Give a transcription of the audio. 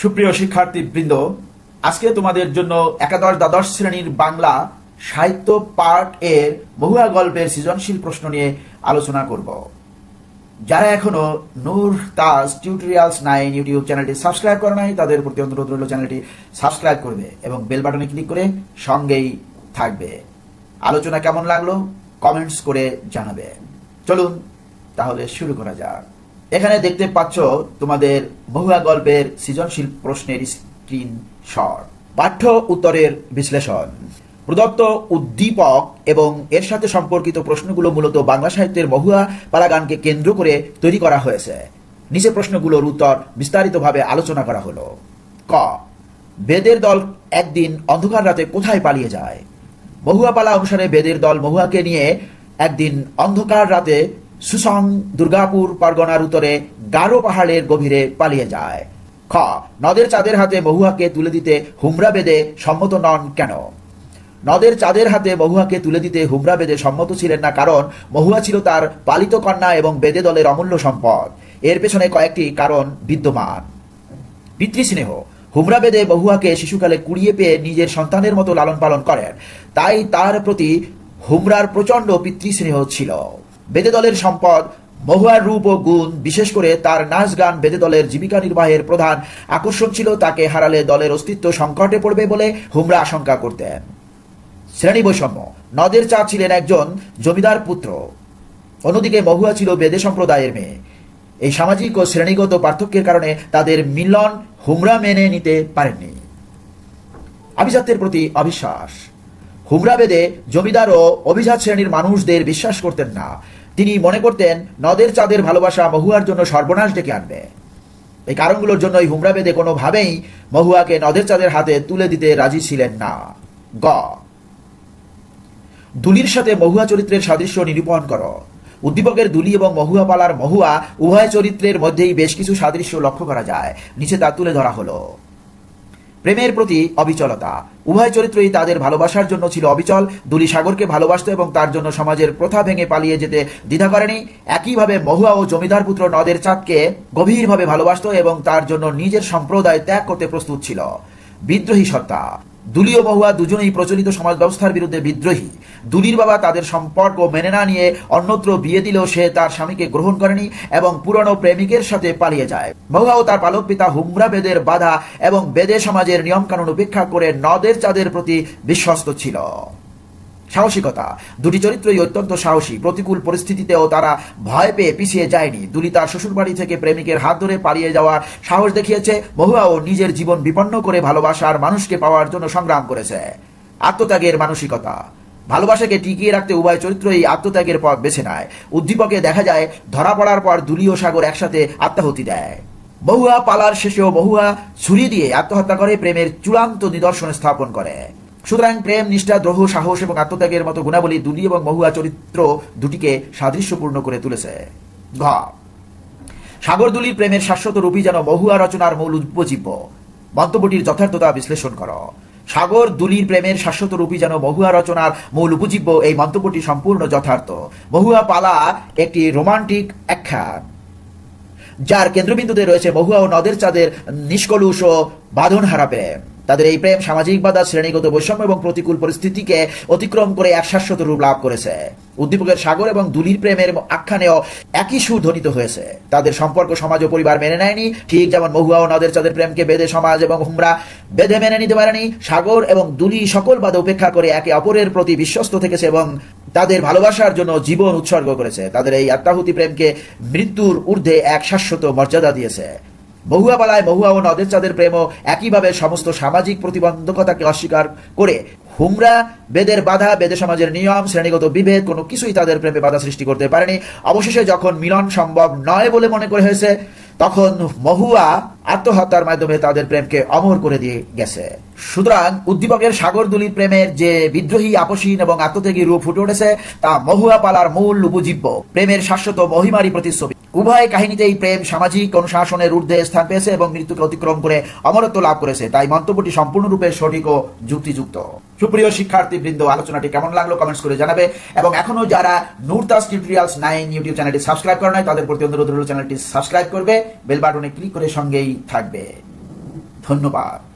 সুপ্রিয় শিক্ষার্থী বৃন্দ আজকে তোমাদের জন্য একাদশ দ্বাদশ শ্রেণির বাংলা সাহিত্য পার্ট এর মহুয়া গল্পের সৃজনশীল প্রশ্ন নিয়ে আলোচনা করব। যারা এখনও Noor Taj tutorials nine YouTube চ্যানেলটি সাবস্ক্রাইব করে নাই, তাদের প্রতি অনুরোধ রইল চ্যানেলটি সাবস্ক্রাইব করবে এবং বেল বাটনে ক্লিক করে সঙ্গেই থাকবে। আলোচনা কেমন লাগল? কমেন্টস করে জানাবে। চলুন তাহলে শুরু করা যাক। এখানে দেখতে পাচ্ছ তোমাদের বহুয়া গল্পের সৃজনশীল প্রশ্নের স্ক্রিন পাঠ্য উত্তরের বিশ্লেষণ। প্রদত্ত উদ্দীপক এবং এর সাথে সম্পর্কিত প্রশ্নগুলো মূলত বাংলা সাহিত্যের মহুয়া পালাগানকে কেন্দ্র করে তৈরি করা হয়েছে। নিচে প্রশ্নগুলোর উত্তর বিস্তারিতভাবে আলোচনা করা হলো। ক, বেদের দল একদিন অন্ধকার রাতে কোথায় পালিয়ে যায়? মহুয়া পালা অনুসারে বেদের দল মহুয়াকে নিয়ে একদিন অন্ধকার রাতে সুসং দুর্গাপুর পরগনার উত্তরে গারো পাহাড়ের গভীরে পালিয়ে যায়। খ, নদের চাঁদের হাতে মহুয়াকে তুলে দিতে হুমরা বেদে সম্মত নন কেন? নদের চাঁদের হাতে মহুয়াকে তুলে দিতে হুমরা বেদে সম্মত ছিলেন না কারণ মহুয়া ছিল তার পালিত কন্যা এবং বেদে দলের অমূল্য সম্পদ। এর পেছনে কয়েকটি কারণ বিদ্যমান। পিতৃস্নেহ, হুমরা বেদে মহুয়াকে শিশুকালে কুড়িয়ে পেয়ে নিজের সন্তানের মতো লালন পালন করেন। তাই তার প্রতি হুমরার প্রচণ্ড পিতৃস্নেহ ছিল। বেদে দলের সম্পদ মহুয়ার রূপ ও গুণ, বিশেষ করে তার নাচ গান বেদে দলের জীবিকা নির্বাহের প্রধান আকর্ষণ ছিল তাকে হারালে দলের অস্তিত্ব সংকটে পড়বে বলে হুমরা আশঙ্কা করতেন। শ্রেণি বৈষম্য নদের চা ছিলেন একজন জমিদার পুত্র। অন্যদিকে মহুয়া ছিল বেদে সম্প্রদায়ের মেয়ে। এই সামাজিক ও শ্রেণীগত পার্থক্যের কারণে তাদের মিলন হুমরা মেনে নিতে পারেননি। আভিজাত্যের প্রতি অবিশ্বাস। হুমরা বেদে জমিদার ও অভিজাত শ্রেণির মানুষদের বিশ্বাস করতেন না। তিনি মনে করতেন, নদের চাঁদের ভালোবাসা মহুয়ার জন্য সর্বনাশ ডেকে আনবে। এই কারণগুলোর জন্যই হুমরা বেদে কোনোভাবেই মহুয়াকে নদের চাঁদের হাতে তুলে দিতে রাজি ছিলেন না। গ। দুলির সাথে মহুয়া চরিত্রের সাদৃশ্য নিরূপণ করো। উদ্দীপকের দুলি এবং মহুয়া পালার মহুয়া উভয় চরিত্রের মধ্যেই বেশ কিছু সাদৃশ্য লক্ষ্য করা যায়। নিচে তা তুলে ধরা হলো। প্রেমের প্রতি অবিচলতা উভয় চরিত্রই তাদের ভালোবাসার জন্য ছিল অবিচল। দুলি সাগরকে ভালোবাসত এবং তার জন্য সমাজের প্রথা ভেঙে পালিয়ে যেতে দ্বিধা করেনি। একইভাবে মহুয়া ও জমিদার পুত্র নদের চাঁদকে গভীরভাবে ভালোবাসত এবং তার জন্য নিজের সম্প্রদায় ত্যাগ করতে প্রস্তুত ছিল। বিদ্রোহী সত্তা। দুলি বহুয়া দুজনেই প্রচলিত সমাজ ব্যবস্থার বিরুদ্ধে বিদ্রোহী। দুলির বাবা তাদের সম্পর্ক মেনে না নিয়ে অন্যত্র বিয়ে দিলেও সে তার স্বামীকে গ্রহণ করেনি এবং পুরনো প্রেমিকের সাথে পালিয়ে যায়। মহুয়া ও তার পালক পিতা হুমরা বেদের বাধা এবং বেদে সমাজের নিয়মকানুন উপেক্ষা করে নদের চাঁদের প্রতি বিশ্বস্ত ছিল। সাহসিকতা। দুটি চরিত্রই অত্যন্ত সাহসী। প্রতিকূল পরিস্থিতিতেও তারা ভয় পেয়ে পিছিয়ে যায়নি। দুলি তার শ্বশুরবাড়ি থেকে প্রেমিকের হাত ধরে পালিয়ে যাওয়ার সাহস দেখিয়েছে। মহুয়াও নিজের জীবন বিপন্ন করে ভালোবাসার মানুষকে পাওয়ার জন্য সংগ্রাম করেছে। আত্মত্যাগের মানসিকতা। ভালোবাসাকে টিকিয়ে রাখতে উভয় চরিত্রই আত্মত্যাগের পথ বেছে নেয়। উদ্দীপকে দেখা যায়, ধরা পড়ার পর দুলি ও সাগর একসাথে আত্মাহুতি দেয়। মহুয়া পালার শেষেও মহুয়া ছুরি দিয়ে আত্মহত্যা করে, প্রেমের চূড়ান্ত নিদর্শন স্থাপন করে। সুতরাং প্রেম, নিষ্ঠা, দ্রোহ, সাহস এবং আত্মত্যাগের মতো গুণাবলী দুলি এবং মহুয়া চরিত্র দুটিকে সাদৃশ্যপূর্ণ করে তুলেছে। ঘ। সাগরদুলির প্রেমের শাশ্বত রূপী যেন মহুয়া রচনার মূল উপজীব্য। মন্তব্যটির যথার্থতা বিশ্লেষণ কর। সাগর দুলির প্রেমের শাশ্বত রূপী যেন মহুয়া রচনার মূল উপজীব্য, এই মন্তব্যটি সম্পূর্ণ যথার্থ। মহুয়া পালা একটি রোমান্টিক আখ্যান, যার কেন্দ্রবিন্দুতে রয়েছে মহুয়া ও নদের চাঁদের নিষ্কলুষ ও বাঁধনহারা প্রেম। তাদের এই প্রেম সামাজিক বাধা, শ্রেণীগত বৈষম্য এবং প্রতিকূল পরিস্থিতিকে অতিক্রম করে এক শাশ্বত রূপ লাভ করেছে। উদ্দীপকের সাগর এবং দুলির প্রেমের আখ্যানেও একই সুর ধ্বনিত হয়েছে। তাদের সম্পর্ক, সমাজ ও পরিবার মেনে নেয়নি। ঠিক যেমন মহুয়া ও নদের চাঁদের প্রেমকে বেদে সমাজ এবং হুমরা বেদে মেনে নিতে পারেনি। সাগর এবং দুলি সকল বাধা উপেক্ষা করে একে অপরের প্রতি বিশ্বস্ত থেকেছে এবং তাদের ভালোবাসার জন্য জীবন উৎসর্গ করেছে। তাদের এই আত্মাহুতি প্রেমকে মৃত্যুর ঊর্ধ্বে এক শাশ্বত মর্যাদা দিয়েছে। মহুয়া পালায় মহুয়া ও নদের চাঁদের প্রেমও একইভাবে সমস্ত সামাজিক প্রতিবন্ধকতাকে অস্বীকার করে হুমরা, বেদের বাধা, বেদে সমাজের নিয়ম, শ্রেণীগত বিভেদ, কোনো কিছুই তাদের প্রেমে বাধা সৃষ্টি করতে পারেনি। অবশেষে যখন মিলন সম্ভব নয় বলে মনে করে হয়েছে, তখন মহুয়া আত্মহত্যার মাধ্যমে তাদের প্রেমকে অমর করে দিয়ে গেছে। সুতরাং উদ্দীপকের সাগরদুলির প্রেমের যে বিদ্রোহী আপসীন এবং আত্মত্যাগী রূপ ফুটে উঠেছে, তা মহুয়া পালার মূল উপজীব্য। প্রেমের শাশ্বত মহিমারী প্রতিচ্ছবি। উভয় কাহিনীতেই প্রেম, সামাজিক অনুশাসনের ঊর্ধ্বে স্থান পেয়েছে এবং মৃত্যুকে অতিক্রম করে অমরত্ব লাভ করেছে। তাই মন্তব্যটি সম্পূর্ণরূপে সঠিক ও যুক্তিযুক্ত। সুপ্রিয় শিক্ষার্থী বৃন্দ আলোচনাটি কেমন লাগল কমেন্টস করে জানাবে এবং এখনও যারা নূরতাস টিউটোরিয়ালস নাইন ইউটিউব চ্যানেলটি সাবস্ক্রাইব করে নাই, তাদের প্রতি অনুরোধ চ্যানেলটি সাবস্ক্রাইব করবে, বেল বাটনে ক্লিক করে সঙ্গেই থাকবে। ধন্যবাদ।